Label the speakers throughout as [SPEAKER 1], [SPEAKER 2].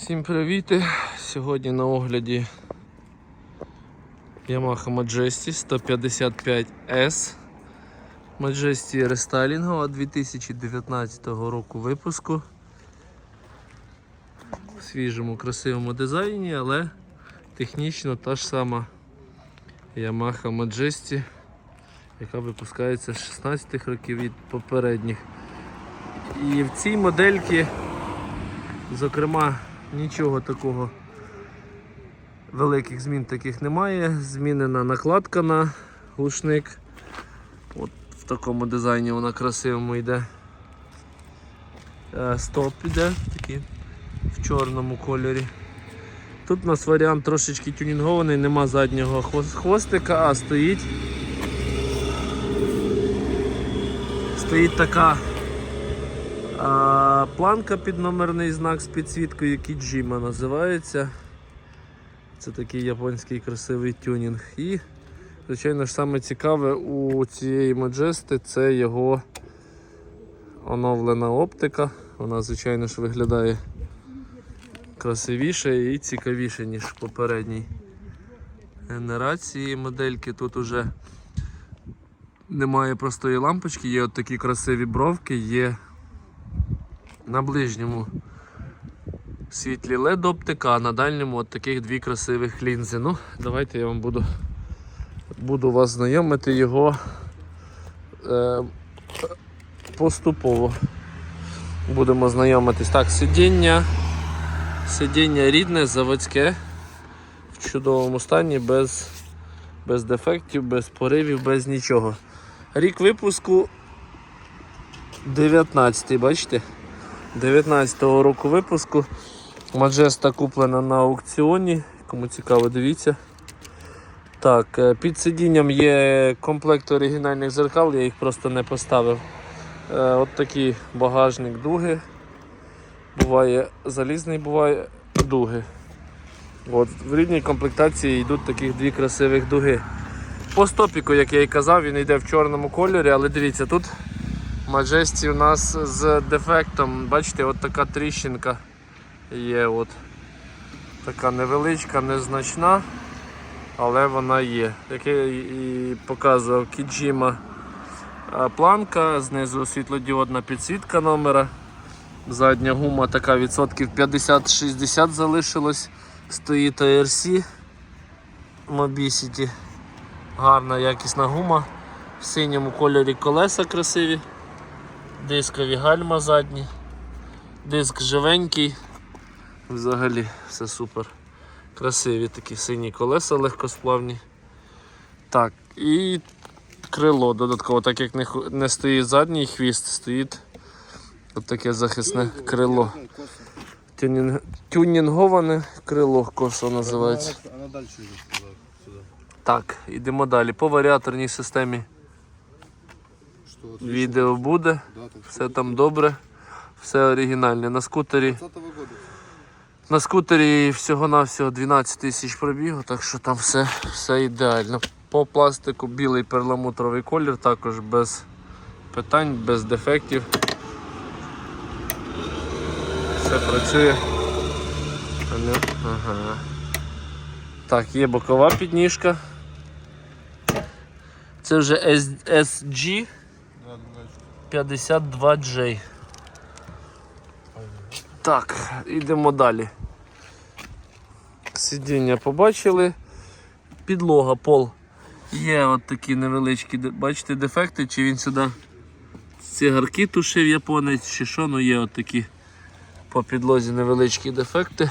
[SPEAKER 1] Всім привіт! Сьогодні на огляді Yamaha Majesty 155S Majesty рестайлінгова 2019 року випуску. В свіжому красивому дизайні, але технічно та ж сама Yamaha Majesty, яка випускається з 16-х років від попередніх. І в цій модельці Зокрема, нічого такого великих змін таких немає. Змінена накладка на глушник. От в такому дизайні вона красивому йде. Е, Стоп іде такий в чорному кольорі. Тут у нас варіант трошечки тюнінгований, нема заднього хвостика, а стоїть. Стоїть така а, планка під номерний знак з підсвіткою Кіджіма називається. Це такий японський красивий тюнінг. І, звичайно ж, саме цікаве у цієї Маджести це його оновлена оптика. Вона, звичайно ж, виглядає красивіше і цікавіше, ніж в попередній генерації модельки. Тут уже немає простої лампочки, є от такі красиві бровки, є на ближньому світлі LED оптика, а на дальньому от таких дві красивих лінзи. Ну, давайте я вам буду, буду вас знайомити його е, поступово. Будемо знайомитись. Так, сидіння. Сидіння рідне, заводське, в чудовому стані, без, без дефектів, без поривів, без нічого. Рік випуску 19, бачите? 19-го року випуску. Маджеста куплена на аукціоні. Кому цікаво, дивіться. Так, е, під сидінням є комплект оригінальних зеркал, я їх просто не поставив. Е, От такий багажник дуги. Буває залізний, буває дуги. От, в рідній комплектації йдуть таких дві красивих дуги. По стопіку, як я і казав, він йде в чорному кольорі, але дивіться, тут Маджесті у нас з дефектом, бачите, от така тріщинка є. От. Така невеличка, незначна, але вона є. Як я і показував Кіджіма планка, знизу світлодіодна підсвітка номера. Задня гума така відсотків 50-60 залишилось. Стоїть ARC Mobicity. Гарна якісна гума. В синьому кольорі колеса красиві. Дискові гальма задні. Диск живенький. Взагалі все супер. Красиві такі сині колеса легкосплавні. Так, і крило додатково, так як не, не стоїть задній хвіст, стоїть от таке захисне крило. Тюнінг... Тюнінговане крило косо називається.
[SPEAKER 2] Дальше идет туда.
[SPEAKER 1] Так, йдемо далі. По варіаторній системі
[SPEAKER 2] Что вот
[SPEAKER 1] відео буде.
[SPEAKER 2] да, так
[SPEAKER 1] Все там добре, все оригінальне. На скутері На скутері всього-навсього 12 тисяч пробігу, так що там все, все ідеально. По пластику білий перламутровий колір, також без питань, без дефектів. Все працює. Ага. Так, є бокова підніжка. Це вже SG. 52J. Так, йдемо далі. Сидіння побачили. Підлога, пол. Є от такі невеличкі, бачите, дефекти, чи він сюди цигарки тушив японець, чи що, ну є от такі по підлозі невеличкі дефекти.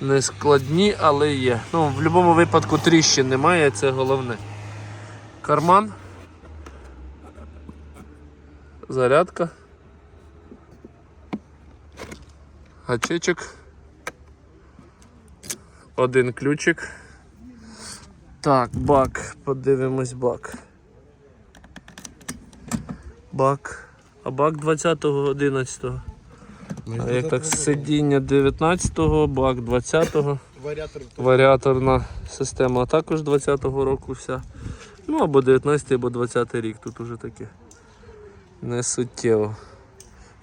[SPEAKER 1] Не складні, але є. Ну, в будь-якому випадку тріщин немає, це головне. Карман. Зарядка. Гачечок. Один ключик. Так, бак. Подивимось бак. Бак. А бак 20-го, 11-го. А як так сидіння 19-го, бак 20-го. Варіаторна система також 20-го року вся. Ну або 19-й, або 20-й рік, тут уже таке не суттєво.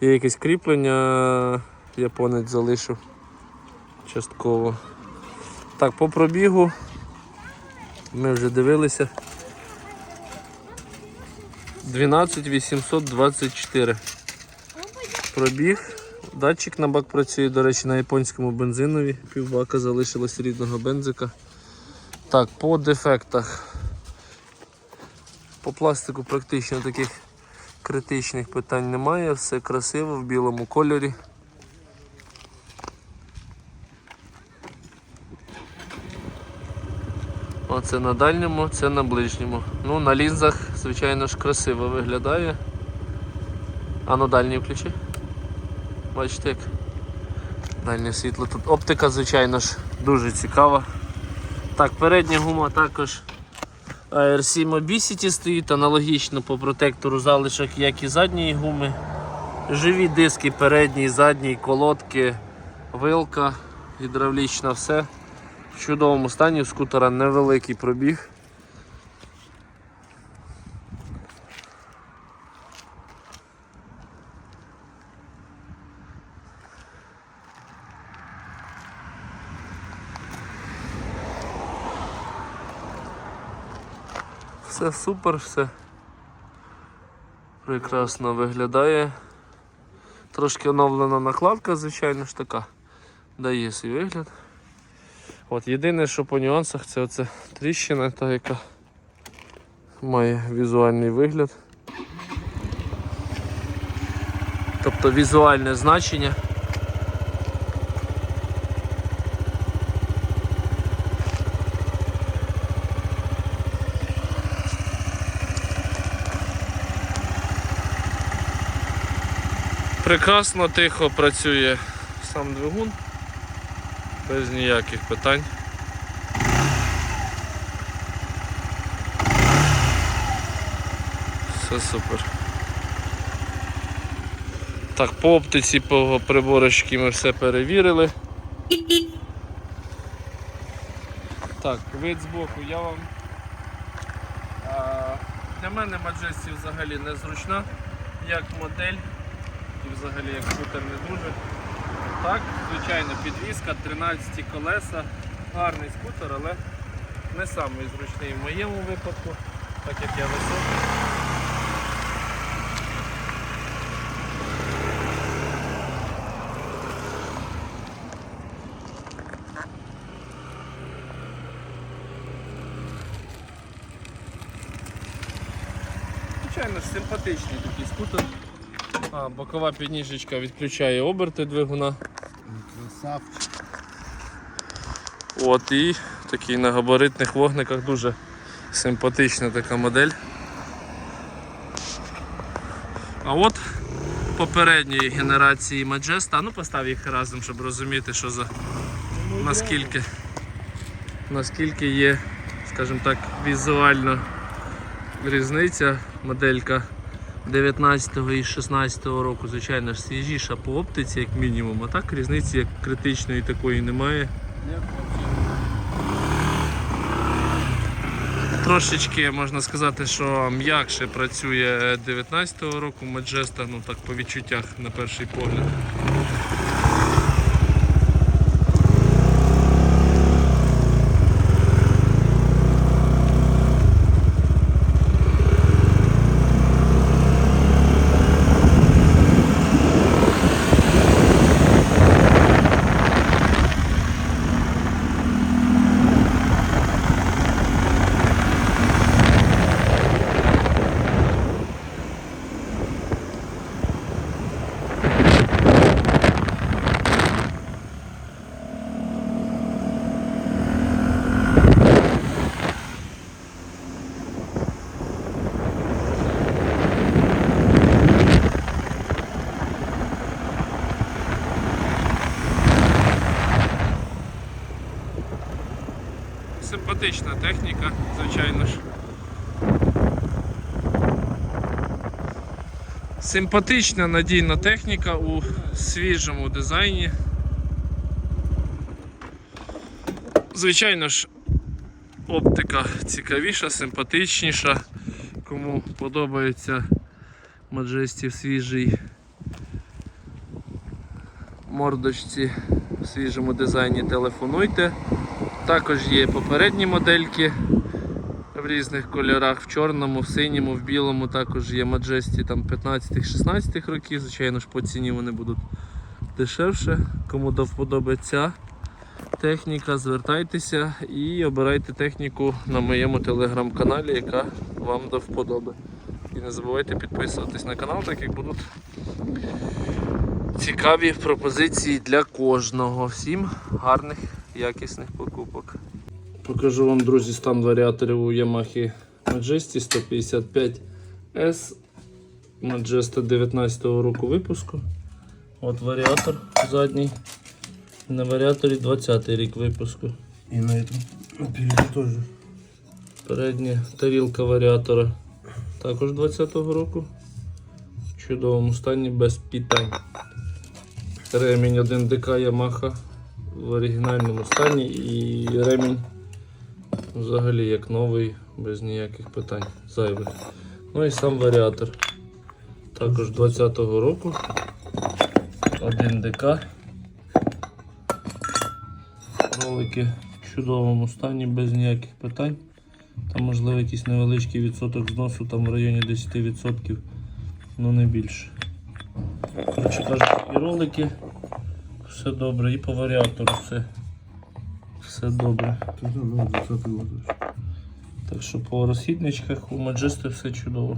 [SPEAKER 1] Є якесь кріплення, японець залишив. частково. Так, по пробігу ми вже дивилися. 12 824 пробіг. Датчик на бак працює, до речі, на японському бензинові. Півбака залишилось рідного бензика. Так, по дефектах. По пластику практично таких критичних питань немає, все красиво в білому кольорі. Оце на дальньому, це на ближньому. Ну, на лінзах, звичайно ж, красиво виглядає. А ну дальній включи. Бачите як дальнє світло. Тут оптика, звичайно ж, дуже цікава. Так, передня гума також ARC Obesity стоїть, аналогічно по протектору залишок, як і задньої гуми. Живі диски передній, задній, колодки, вилка, гідравлічна, все. В чудовому стані у скутера невеликий пробіг. Все супер, все прекрасно виглядає. Трошки оновлена накладка, звичайно ж така, дає свій вигляд. От єдине, що по нюансах, це оця тріщина, та яка має візуальний вигляд. Тобто візуальне значення. Прекрасно, тихо працює сам двигун, без ніяких питань. Все супер. Так, по оптиці, по приборочці ми все перевірили. Так, вид збоку я вам. Для мене Majesty взагалі незручна, як модель взагалі як скутер не дуже. Так, звичайно, підвізка, 13 колеса, гарний скутер, але не самий зручний в моєму випадку, так як я високий. Звичайно ж, симпатичний такий скутер. А, бокова підніжечка відключає оберти двигуна.
[SPEAKER 2] Красавчик.
[SPEAKER 1] От і такий на габаритних вогниках дуже симпатична така модель. А от попередньої генерації Majesta, ну постав їх разом, щоб розуміти, що за наскільки, наскільки є, скажімо так, візуально різниця моделька 19 і 16 року, звичайно ж, свіжіша по оптиці, як мінімум, а так різниці як критичної такої немає. Трошечки можна сказати, що м'якше працює 19-го року Маджеста, ну так по відчуттях на перший погляд. Симпатична техніка, звичайно ж. Симпатична надійна техніка у свіжому дизайні. Звичайно ж, оптика цікавіша, симпатичніша. Кому подобається Маджестів свіжий мордочці в свіжому дизайні телефонуйте. Також є попередні модельки в різних кольорах, в чорному, в синьому, в білому. Також є Majesty 15-16 років. Звичайно ж по ціні вони будуть дешевше. Кому до вподоби ця техніка, звертайтеся і обирайте техніку на моєму телеграм-каналі, яка вам до вподоби. І не забувайте підписуватись на канал, так як будуть цікаві пропозиції для кожного. Всім гарних, якісних покупок. Покажу вам, друзі, стан варіаторів у Yamaha Majesty 155 S. Majesta 19 року випуску. От варіатор задній. На варіаторі 20 рік випуску.
[SPEAKER 2] И на этом впереди тоже.
[SPEAKER 1] Передня тарілка варіатора також 20-го року. В чудовому стані без питань. Ремінь 1 ДК Yamaha в оригінальному стані і ремінь взагалі як новий, без ніяких питань зайвих. Ну і сам варіатор. Також 20-го року. 1 ДК. Ролики в чудовому стані, без ніяких питань. Там можливо якийсь невеличкий відсоток зносу, там в районі 10%, ну не більше. Коротше кажучи, і ролики все добре, і по варіатору все, все добре.
[SPEAKER 2] Ну, 20 год.
[SPEAKER 1] Так що по розхідничках у Маджести все чудово.